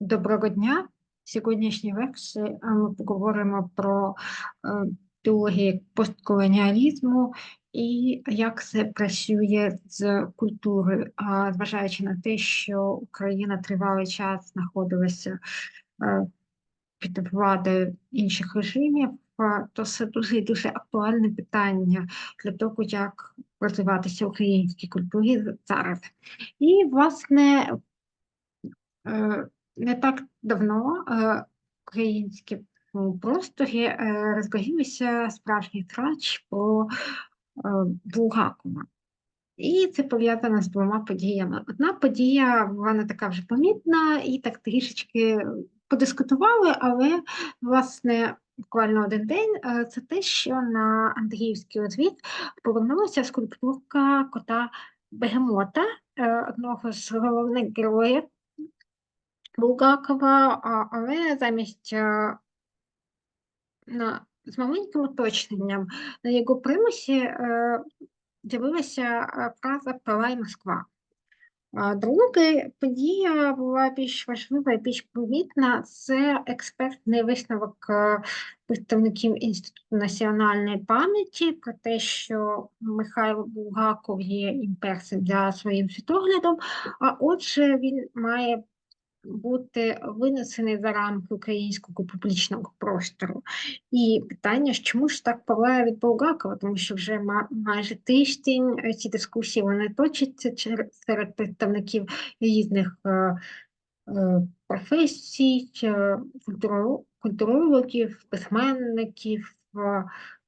Доброго дня. Сьогоднішній лекції ми поговоримо про е, теорії постколоніалізму і як це працює з культурою, зважаючи на те, що Україна тривалий час знаходилася е, під владою інших режимів, е, то це дуже дуже актуальне питання для того, як розвиватися українській культурі зараз. І, власне, не так давно е, в українському просторі е, розгорівся справжній трач по е, Булгакова. І це пов'язано з двома подіями. Одна подія була не така вже помітна, і так трішечки подискутували, але, власне, буквально один день е, це те, що на Андріївський розвід повернулася скульптурка кота Бегемота, е, одного з головних героїв Булгакова, але замість на, з маленьким уточненням на його примусі е, з'явилася е, фраза Палай Москва. Друга подія була більш важлива і більш помітна. Це експертний висновок е, представників Інституту національної пам'яті про те, що Михайло Булгаков є імперцем за своїм світоглядом, а отже, він має бути винесений за рамки українського публічного простору. І питання, чому ж так палає від Булгакова, тому що вже майже тиждень е, ці дискусії вони точаться серед представників різних е, е, професій, культурологів, письменників,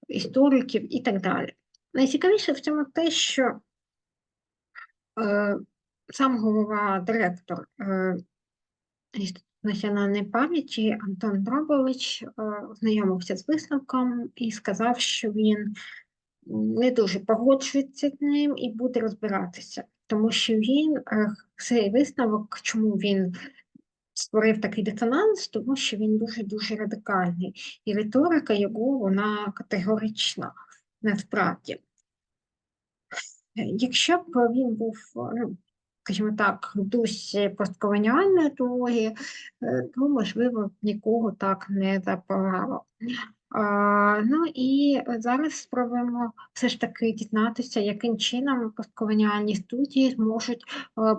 істориків і так далі. Найцікавіше в цьому те, що сам голова директор Інститут національної пам'яті. Антон Дробович е, знайомився з висновком і сказав, що він не дуже погоджується з ним і буде розбиратися, тому що він е, цей висновок, чому він створив такий дисонанс, тому що він дуже-дуже радикальний, і риторика його вона категорична насправді. Якщо б він був ну, скажімо так, дусі постколоніальної теорії, е, то, можливо, нікого так не запалало. Ну і зараз спробуємо все ж таки дізнатися, яким чином постколоніальні студії зможуть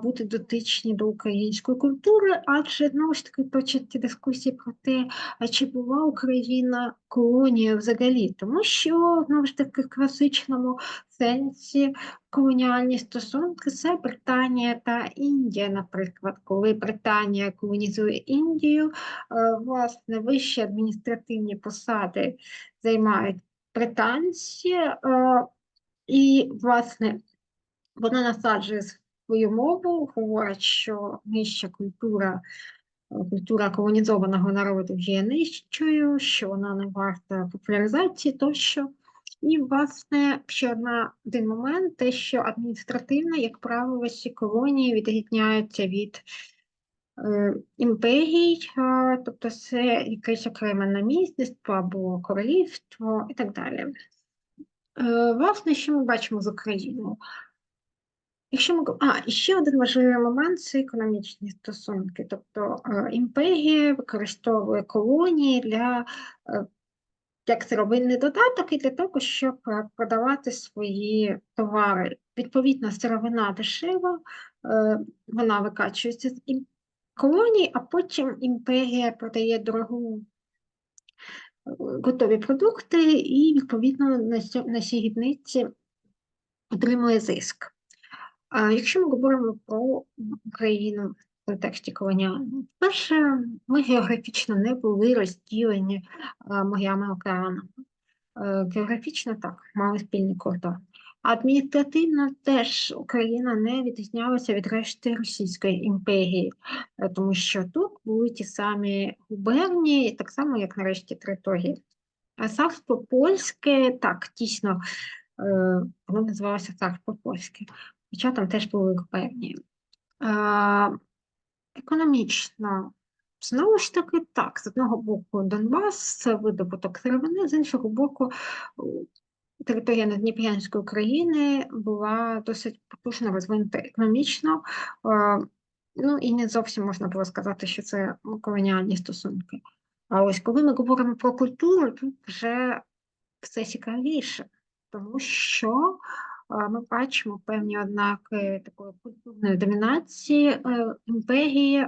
бути дотичні до української культури, адже знову ж таки почати дискусії про те, чи була Україна колонією взагалі, тому що знову ж таки в класичному сенсі колоніальні стосунки це Британія та Індія, наприклад, коли Британія колонізує Індію, е, власне, вищі адміністративні посади займають британці, е, і, власне, вона насаджує свою мову, говорить, що нижча культура. Культура колонізованого народу є нижчою, що вона не варта популяризації тощо. І, власне, ще одна один момент, те, що адміністративно, як правило, всі колонії відрізняються від е, імперій, е, тобто це якесь окреме намісництво або королівство і так далі. Е, Власне, що ми бачимо з Україною? Якщо ми а, і ще один важливий момент це економічні стосунки. Тобто е, імперія використовує колонії для е, як сировинний додаток і для того, щоб е, продавати свої товари. Відповідно, сировина дешева, вона викачується з колоній, а потім імперія продає дорогу готові продукти, і, відповідно, на цій гідниці отримує зиск. Якщо ми говоримо про Україну в контексті колоніального. Перше, ми географічно не були розділені морями океанами. Е, географічно так, мали спільний кордон. Адміністративно теж Україна не відрізнялася від решти Російської імперії, е, тому що тут були ті самі губернії, так само, як на решті території. А царство польське, так, дійсно, е, воно називалося царство польське, хоча там теж були губернії. Економічно, знову ж таки, так, з одного боку, Донбас це видобуток сировини, з іншого боку, територія Надніпрянської України була досить потужно розвинута економічно. Ну і не зовсім можна було сказати, що це колоніальні стосунки. А ось коли ми говоримо про культуру, тут вже все цікавіше, тому що е, ми бачимо певні ознаки такої культурної домінації е, імперії,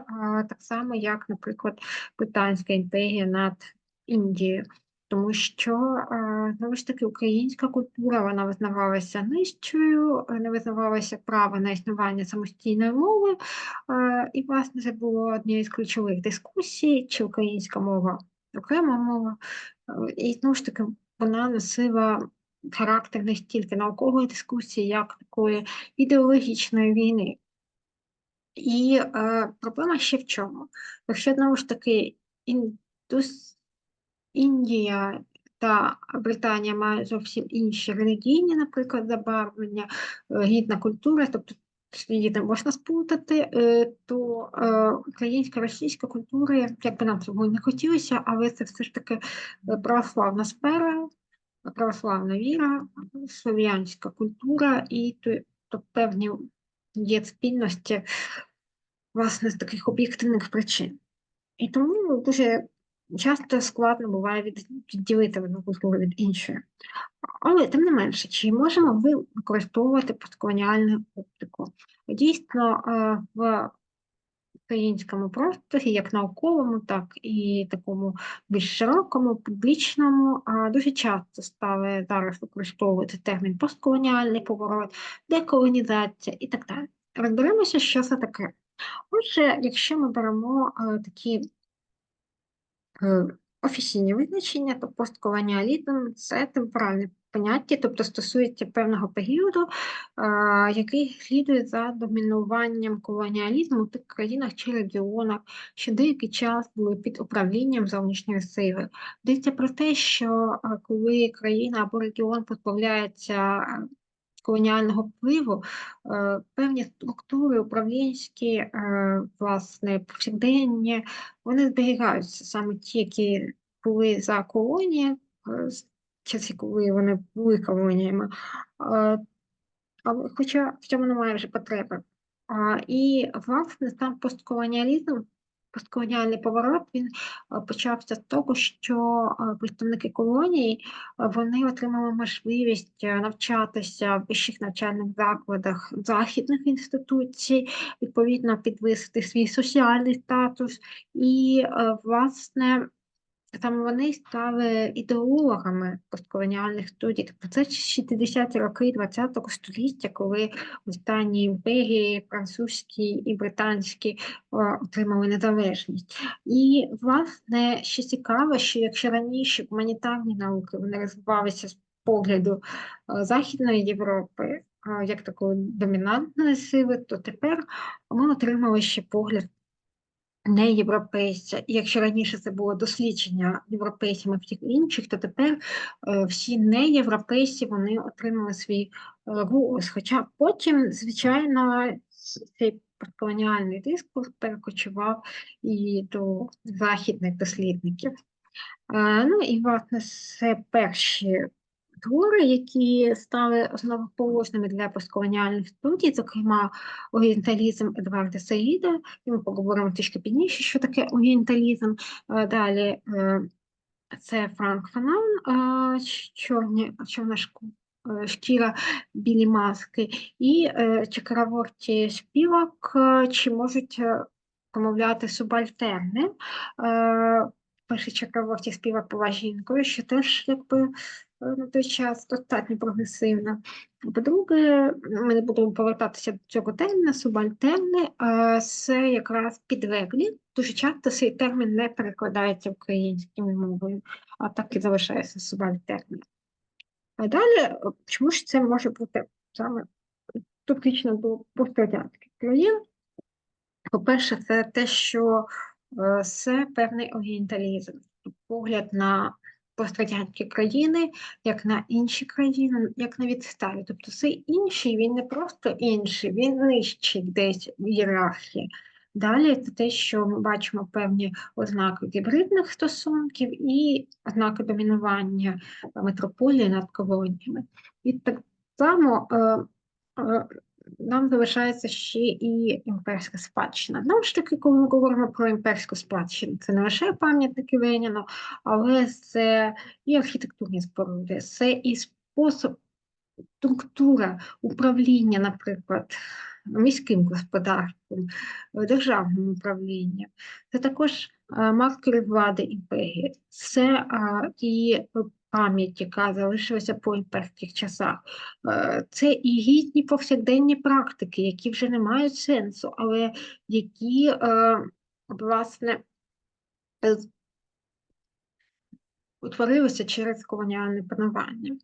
так само, як, наприклад, Британська імперія над Індією. Тому що е, знову ж таки українська культура вона визнавалася нижчою, не визнавалося право на існування самостійної мови, е, і, власне, це було однією з ключових дискусій, чи українська мова окрема мова. І знову ж таки, вона носила характер не стільки наукової дискусії, як такої ідеологічної війни. І е, проблема ще в чому? Якщо знову ж таки індус... Індія та Британія мають зовсім інші релігійні, наприклад, забарвлення, е, гідна культура, тобто її не можна сплутати, е, то е, українська російська культура, як би нам цього не хотілося, але це все ж таки православна сфера, православна віра, слов'янська культура і то, певні є спільності власне з таких об'єктивних причин. І тому дуже часто складно буває відділити одну культуру від іншої. Але тим не менше, чи можемо ви використовувати постколоніальну оптику? Дійсно, е, в українському просторі, як науковому, так і такому більш широкому, публічному, дуже часто стали зараз використовувати термін постколоніальний поворот, деколонізація і так далі. Розберемося, що це таке. Отже, якщо ми беремо е, такі е, офіційні визначення, то постколоніалізм це темпоральне поняття, тобто стосується певного періоду, який слідує за домінуванням колоніалізму в тих країнах чи регіонах, що деякий час були під управлінням зовнішньої сили. Йдеться про те, що коли країна або регіон позбавляється колоніального впливу, певні структури управлінські, власне, повсякденні, вони зберігаються саме ті, які були за колонії, часи, коли вони були колоніями, хоча в цьому немає вже потреби. І, власне, сам постколоніалізм, постколоніальний поворот він почався з того, що представники колонії вони отримали можливість навчатися в вищих навчальних закладах західних інституцій, відповідно підвисити свій соціальний статус і, власне, Саме вони стали ідеологами постколоніальних студій. Тобто це 60-ті роки ХХ століття, коли останні імперії, французькі і британські, отримали незалежність. І, власне, ще цікаво, що якщо раніше гуманітарні науки вони розвивалися з погляду Західної Європи, як такої домінантної сили, то тепер ми отримали ще погляд не європейця. І якщо раніше це було дослідження європейцями всіх інших, то тепер е, всі неєвропейці вони отримали свій е, голос. Хоча потім, звичайно, цей постколоніальний дискурс перекочував і до західних дослідників. Е, ну і власне це перші твори, які стали основоположними для постколоніальних студій, зокрема орієнталізм Едварда Саїда, і ми поговоримо трішки пізніше, що таке орієнталізм. Е, далі е, це Франк Фанан, е, чорні, чорна шкіра, білі маски, і Чакраворті співак, чи можуть промовляти субальтерни. Перший Чакраворті співак була жінкою, що теж якби на той час достатньо прогресивна. По-друге, ми не будемо повертатися до цього терміна, субальтерни, це якраз підлеглі. Дуже часто цей термін не перекладається українською мовою, а так і залишається субальтерни. А далі, чому ж це може бути саме топічно до пострадянських країн? По-перше, це те, що е, це певний орієнталізм, погляд на пострадянські країни, як на інші країни, як на відставі. Тобто цей інший, він не просто інший, він нижчий десь в ієрархії. Далі це те, що ми бачимо певні ознаки гібридних стосунків і ознаки домінування метрополії над колоніями. І так само е, е, нам залишається ще і імперська спадщина. Знову ж таки, коли ми говоримо про імперську спадщину, це не лише пам'ятники Леніну, але це і архітектурні споруди, це і спосіб, структура управління, наприклад, міським господарством, державним управлінням. Це також маркери влади імперії, це і пам'ять, яка залишилася по імперських часах. Е, це і гідні повсякденні практики, які вже не мають сенсу, але які, е, власне, е, утворилися через колоніальне панування.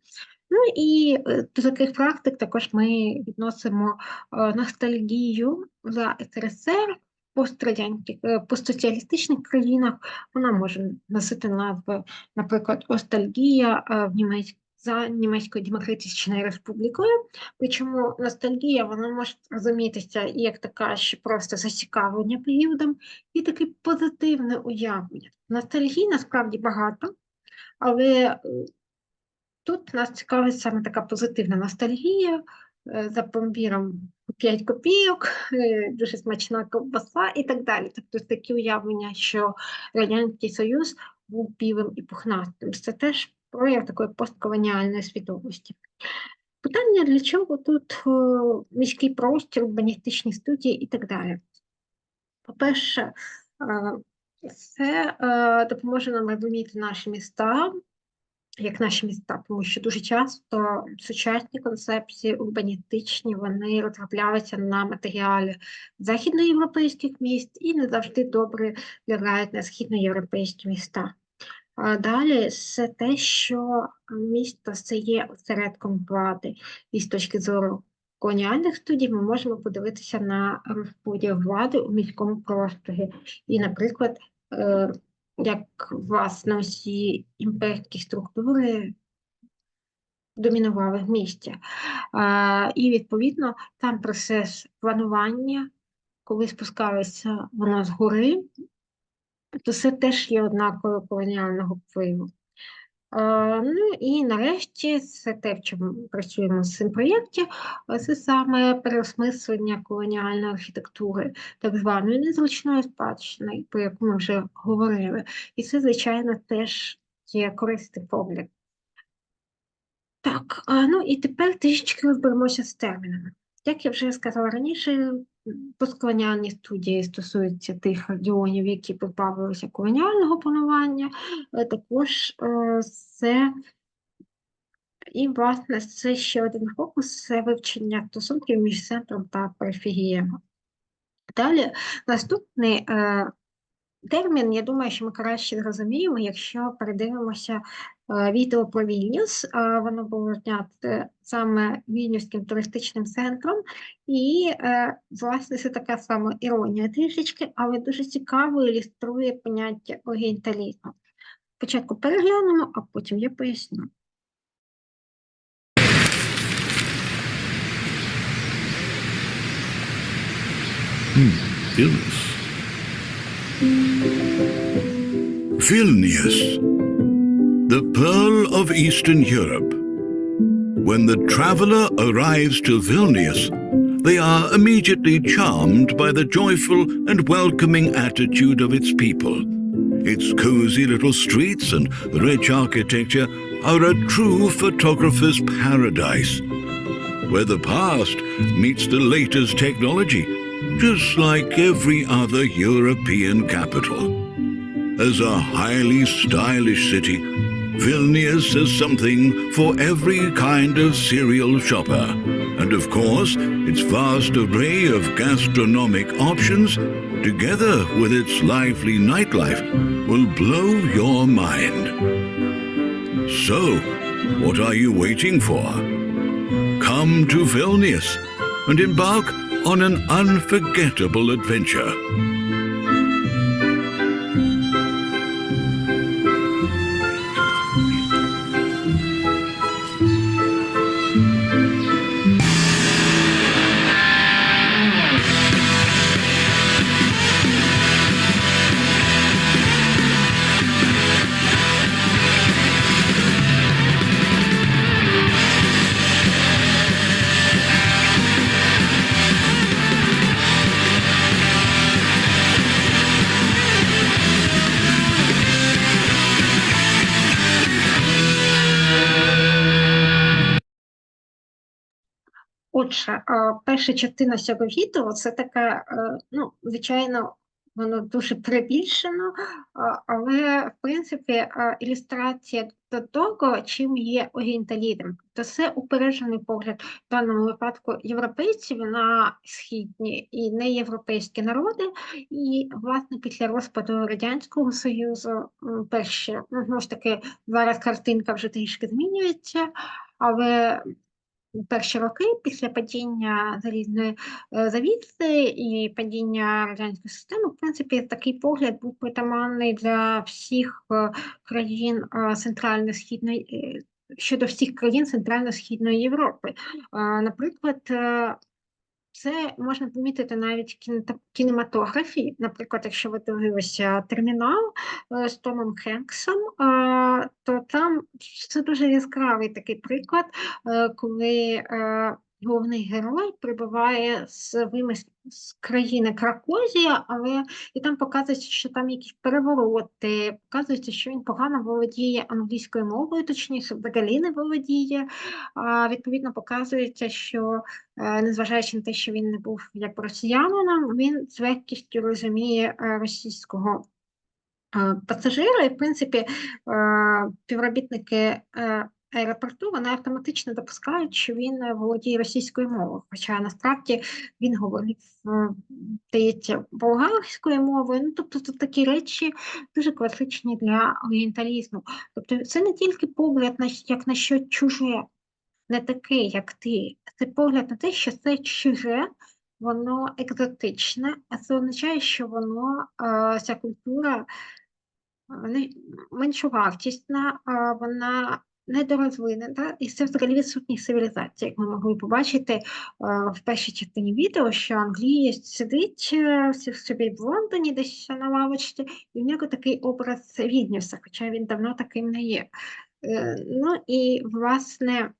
Ну і до таких практик також ми відносимо ностальгію за СРСР пострадянських, постсоціалістичних країнах вона може носити назви, наприклад, Остальгія в німецькій за Німецькою Демократичною Республікою. Причому ностальгія вона може розумітися як така, що просто зацікавлення періодом, і таке позитивне уявлення. Ностальгії насправді багато, але тут нас цікавить саме така позитивна ностальгія за пломбіром 5 копійок, е, дуже смачна ковбаса і так далі. Тобто такі уявлення, що Радянський Союз був білим і пухнастим. Це теж прояв такої постколоніальної свідомості. Питання, для чого тут міський простір, урбаністичні студії і так далі. По-перше, е, це е, допоможе нам розуміти наші міста, як наші міста, тому що дуже часто сучасні концепції урбаністичні вони розроблялися на матеріалі західноєвропейських міст і не завжди добре лягають на східноєвропейські міста. Далі це те, що місто це є осередком влади, і з точки зору колоніальних студій ми можемо подивитися на розподіл влади у міському просторі. І, наприклад, е, як власне усі імперські структури домінували в місті. І, відповідно, там процес планування, коли спускалися воно згори, то це теж є однаково колоніального впливу. Ну і нарешті це те, в чому працюємо з цим проєкті, це саме переосмислення колоніальної архітектури, так званої незручної спадщини, про яку ми вже говорили. І це, звичайно, теж є корисний погляд. Так, ну і тепер трішечки розберемося з термінами. Як я вже сказала раніше, постколоніальні студії стосуються тих регіонів, які позбавилися колоніального панування, е, також е, це і, власне, це ще один фокус це вивчення стосунків між центром та периферіями. Далі наступний е, термін, я думаю, що ми краще зрозуміємо, якщо передивимося відео про Вільнюс. Е, воно було зняте саме Вільнюським туристичним центром, і, е, власне, це така сама іронія трішечки, але дуже цікаво ілюструє поняття орієнталізму. Спочатку переглянемо, а потім я поясню. Vilnius. Vilnius. The pearl of Eastern Europe. When the traveler arrives to Vilnius, they are immediately charmed by the joyful and welcoming attitude of its people. Its cozy little streets and rich architecture are a true photographer's paradise, where the past meets the latest technology, just like every other European capital. As a highly stylish city, Vilnius has something for every kind of cereal shopper. And of course, its vast array of gastronomic options, together with its lively nightlife, will blow your mind. So, what are you waiting for? Come to Vilnius and embark on an unforgettable adventure. Отже, перша частина цього відео це таке, е, ну, звичайно, воно дуже перебільшено, е, але в принципі е, ілюстрація до того, чим є орієнталізм. То це упереджений погляд в даному випадку європейців на східні і неєвропейські народи. І, власне, після розпаду Радянського Союзу м, перші, ну, знову ж таки, зараз картинка вже трішки змінюється, але перші роки після падіння залізної е, завіси і падіння радянської системи, в принципі, такий погляд був притаманний для всіх е, країн е, центрально-східної. Щодо всіх країн Центрально-Східної Європи. Наприклад, це можна помітити навіть в кінематографії. кінематографі. Наприклад, якщо ви дивилися термінал е, з Томом Хенксом, е, то там це дуже яскравий такий приклад, е, коли головний герой прибуває з вимис... з країни Кракозія, але і там показується, що там якісь перевороти, показується, що він погано володіє англійською мовою, точніше, взагалі не володіє. А, відповідно, показується, що е, незважаючи на те, що він не був як росіянином, він з легкістю розуміє е, російського е, пасажира, і, в принципі, співробітники е, аеропорту вони автоматично допускають, що він е, володіє російською мовою, хоча насправді він говорив, е, здається, болгарською мовою. Ну, тобто тут такі речі дуже класичні для орієнталізму. Тобто це не тільки погляд на як на щось чуже, не таке, як ти, це погляд на те, що це чуже, воно екзотичне, а це означає, що воно, е, ця культура е, не- меншовартісна, а вона недорозвинена, і це взагалі відсутність цивілізації, як ми могли побачити е, в першій частині відео, що англієць сидить е, с- собі в Лондоні десь на лавочці, і в нього такий образ Віднюса, хоча він давно таким не є. Е, Ну і власне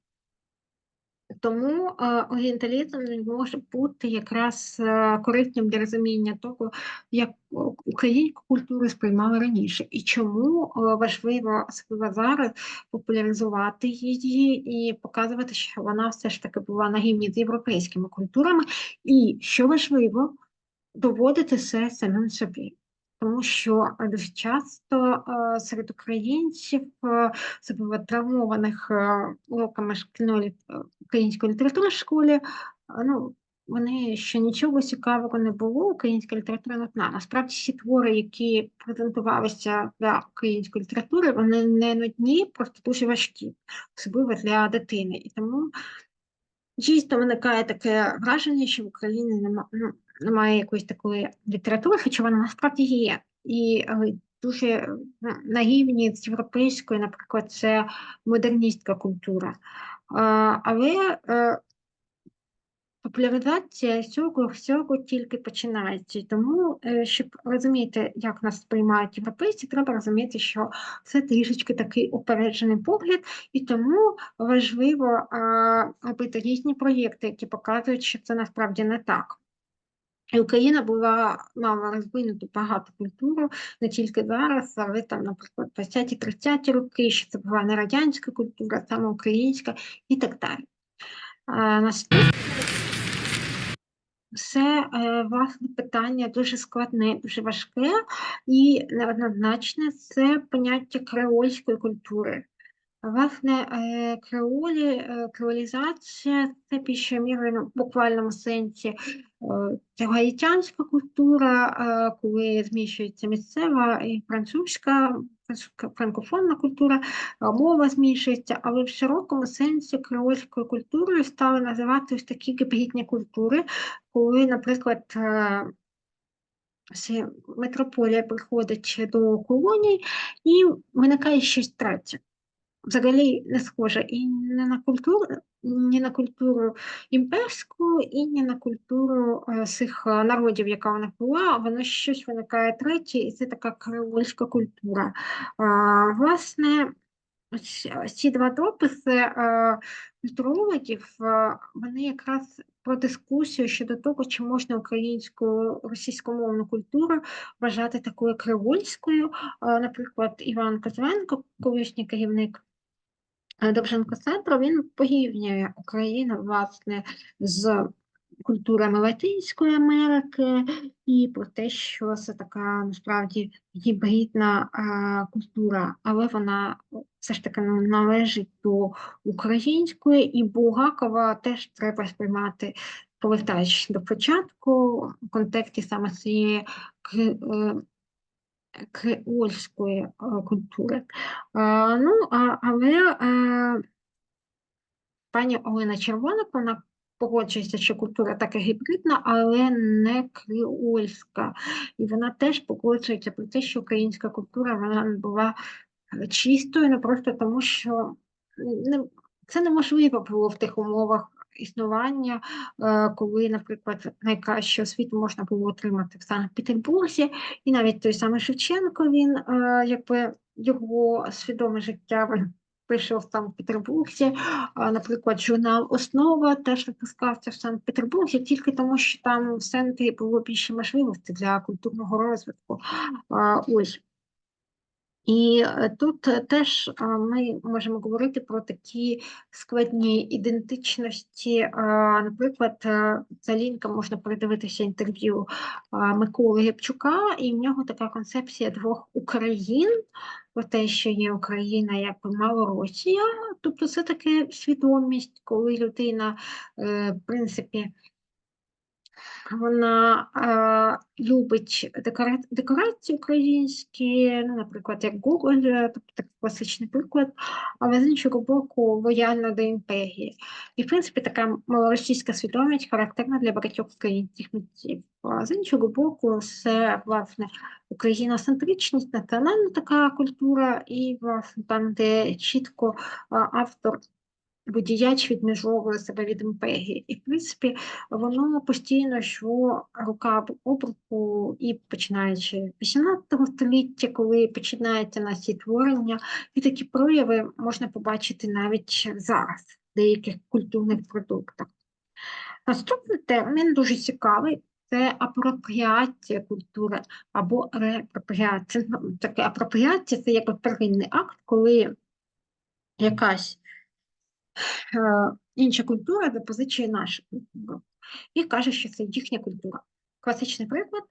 тому орієнталізм може бути якраз е, корисним для розуміння того, як українську культуру сприймали раніше, і чому е, важливо особливо зараз популяризувати її і показувати, що вона все ж таки була на рівні з європейськими культурами, і що важливо, доводити це самим собі. Тому що е, дуже часто е, серед українців, особливо травмованих е, уроками шкільної української літератури в школі, ну, вони ще нічого цікавого не було, українська література знала. Насправді всі твори, які презентувалися для української літератури, вони не нудні, просто дуже важкі, особливо для дитини. І тому Дійсно виникає таке враження, що в Україні нема, ну, немає якоїсь такої літератури, хоча вона насправді є. І е, дуже ну, на з європейською, наприклад, це модерністська культура. Але е, популяризація цього всього тільки починається. Тому, е, щоб розуміти, як нас сприймають європейці, треба розуміти, що це трішечки такий упереджений погляд, і тому важливо робити різні проєкти, які показують, що це насправді не так. І Україна була мала розвинуту багато культуру не тільки зараз, але там, наприклад, 20-30 роки, що це була не радянська культура, саме українська і так далі. А, наступне це е, власне питання дуже складне, дуже важке і неоднозначне. Це поняття креольської культури. Власне, креолі, креолізація це більше ну, в буквальному сенсі це гаїтянська культура, е, коли змішується місцева і французька, франкофонна культура, мова змішується, але в широкому сенсі креольською культурою стали називати ось такі гібридні культури, коли, наприклад, е, метрополія приходить до колоній і виникає щось третє взагалі не схожа і не на культуру, ні на культуру імперську, і ні на культуру е, цих е, народів, яка в них була, воно щось виникає третє, і це така креольська культура. А, власне, ось ці два дописи е, культурологів, е, вони якраз про дискусію щодо того, чи можна українську російськомовну культуру вважати такою креольською. Е, Наприклад, Іван Козленко, колишній керівник е, Довженко Центру, він порівнює Україну, власне, з культурами Латинської Америки і про те, що це така насправді гібридна а, культура, але вона все ж таки належить до української, і Булгакова теж треба сприймати, повертаючись до початку, в контексті саме цієї е, креольської культури. Ну, але е, пані Олена Червоник, вона погоджується, що культура така гібридна, але не креольська. І вона теж погоджується про те, що українська культура вона була чистою, не просто тому, що це неможливо було в тих умовах існування, е, коли, наприклад, найкращу освіту можна було отримати в Санкт-Петербурзі, і навіть той самий Шевченко, він е, якби його свідоме життя він прийшов в Санкт-Петербурзі. Наприклад, журнал Основа теж випускався в Санкт-Петербурзі, тільки тому, що там в центрі було більше можливостей для культурного розвитку. Ось. І е, тут е, теж ми можемо говорити про такі складні ідентичності. Наприклад, е, за лінка можна передивитися інтерв'ю Миколи Гепчука, і в нього така концепція двох Україн, про те, що є Україна як Малоросія. Тобто це таке свідомість, коли людина, в принципі, вона е, любить декора... декорації українські, ну, наприклад, як Гоголь, е, тобто такий класичний приклад, але з іншого боку, лояльна до імперії. І, в принципі, така малоросійська свідомість характерна для багатьох українських митців. З іншого боку, це, власне, україноцентричність, національна така культура, і, власне, там, де чітко автор бо діяч відмежовує себе від імперії. І, в принципі, воно постійно йшло рука об руку, і починаючи 18 століття, коли починається наші творення, і такі прояви можна побачити навіть зараз в деяких культурних продуктах. Наступний термін дуже цікавий. Це апропріація культури або реапропріація. Таке апропріація це як первинний акт, коли якась інша культура запозичує нашу культуру і каже, що це їхня культура. Класичний приклад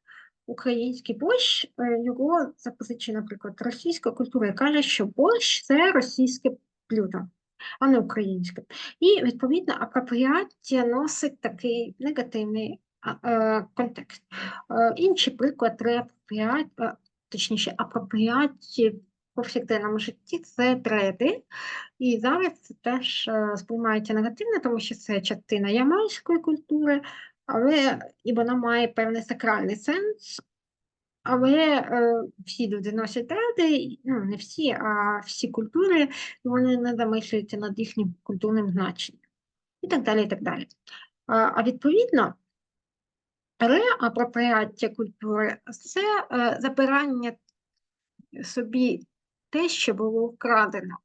український борщ, е, його запозичує, наприклад, російська культура і каже, що борщ це російське блюдо, а не українське. І, відповідно, апропріація носить такий негативний е, контекст. Е, інший приклад реапропріації, е, точніше, апропріації повсякденному житті це треди. І зараз це теж е, сприймається негативно, тому що це частина ямайської культури, але і вона має певний сакральний сенс. Але е, всі люди носять треди, ну не всі, а всі культури, і вони не замислюються над їхнім культурним значенням. І так далі, і так далі. А, а відповідно, реапропріація культури це е, забирання собі те, що було вкрадено.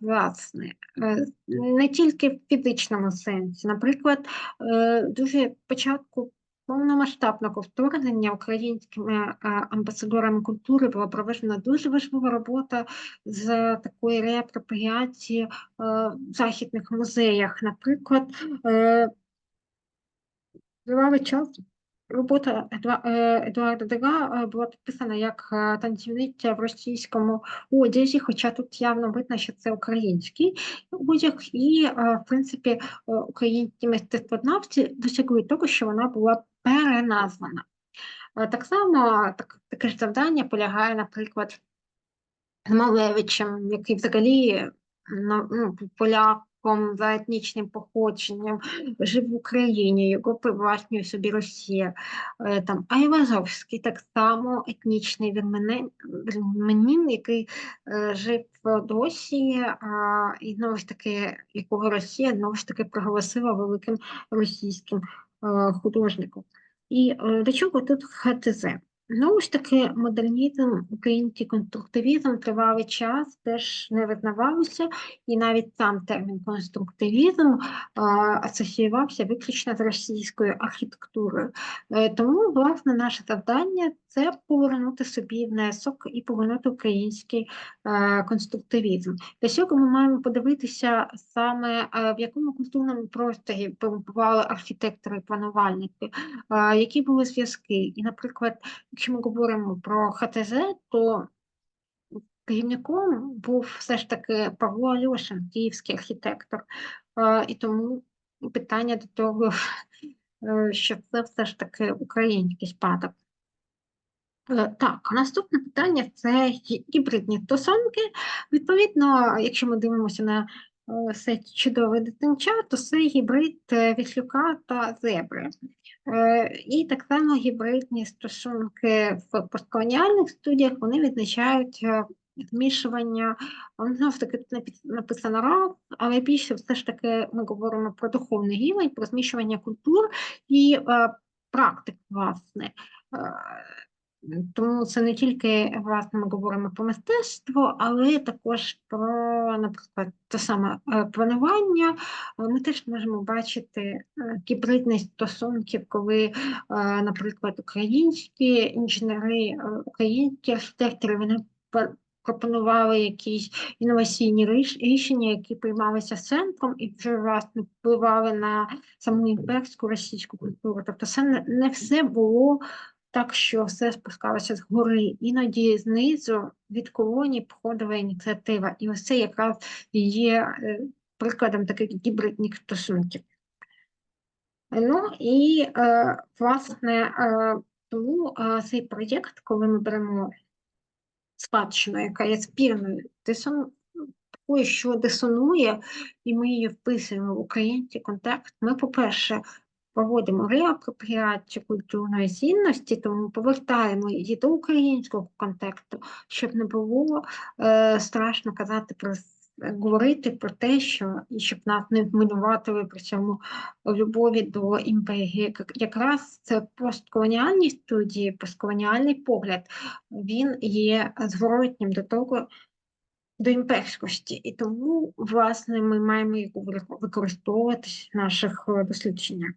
Власне, е, не тільки в фізичному сенсі. Наприклад, е, дуже початку повномасштабного вторгнення українськими е, амбасадорами культури була проведена дуже важлива робота з такої реапропріації в західних музеях. Наприклад, тривалий час Робота е, Едуарда Дега е, була підписана як е, танцівниця в російському одязі, хоча тут явно видно, що це український одяг, і, в принципі, українські мистецтвознавці досягли того, що вона була переназвана. Так само так, таке ж завдання полягає, наприклад, з Малевичем, який взагалі ну, поляком за етнічним походженням, жив в Україні, його привласнює собі Росія. Е, Там Айвазовський так само етнічний вірменин, який е, жив в Феодосії, а, і знову ж таки, якого Росія знову ж таки проголосила великим російським е, художником. І е, до чого тут ХТЗ? Знову ж таки, модернізм, український конструктивізм тривалий час теж не визнавався, і навіть сам термін конструктивізм а, асоціювався виключно з російською архітектурою. Е, Тому, власне, наше завдання це повернути собі внесок і повернути український е, конструктивізм. Для цього ми маємо подивитися саме е, в якому культурному просторі перебували архітектори і планувальники, е, які були зв'язки. І, наприклад, якщо ми говоримо про ХТЗ, то керівником був все ж таки Павло Альошин, київський архітектор. І тому питання до того, що це все ж таки український спадок. Е, Так, наступне питання це гібридні стосунки. Відповідно, якщо ми дивимося на це чудове дитинча, то це гібрид е, віслюка та зебри. Е, І так само гібридні стосунки в постколоніальних студіях вони відзначають змішування, знову ж таки тут написано раз, але більше все ж таки ми говоримо про духовний рівень, про змішування культур і практик, власне. Тому це не тільки, власне, ми говоримо про мистецтво, але також про, наприклад, те саме е, планування. Е, Ми теж можемо бачити е, гібридність стосунків, коли, наприклад, українські інженери, українські архітектори, вони пропонували якісь інноваційні рішення, які приймалися центром і вже власне впливали на саму імперську російську культуру. Тобто, це не все було так що все спускалося згори, іноді знизу від колоній походила ініціатива. І ось це якраз є е, прикладом таких гібридних стосунків. Ну і е, власне е, тому е, цей проєкт, коли ми беремо спадщину, яка є спірною, дисон... такою, що дисонує, і ми її вписуємо в український контекст, ми, по-перше, проводимо реапропріацію культурної цінності, тому повертаємо її до українського контексту, щоб не було е, страшно казати про говорити про те, що і щоб нас не винуватили при цьому любові до імперії. Якраз це постколоніальні студії, постколоніальний погляд, він є зворотнім до того. До імперськості, і тому, власне, ми маємо його використовувати в наших е, дослідженнях.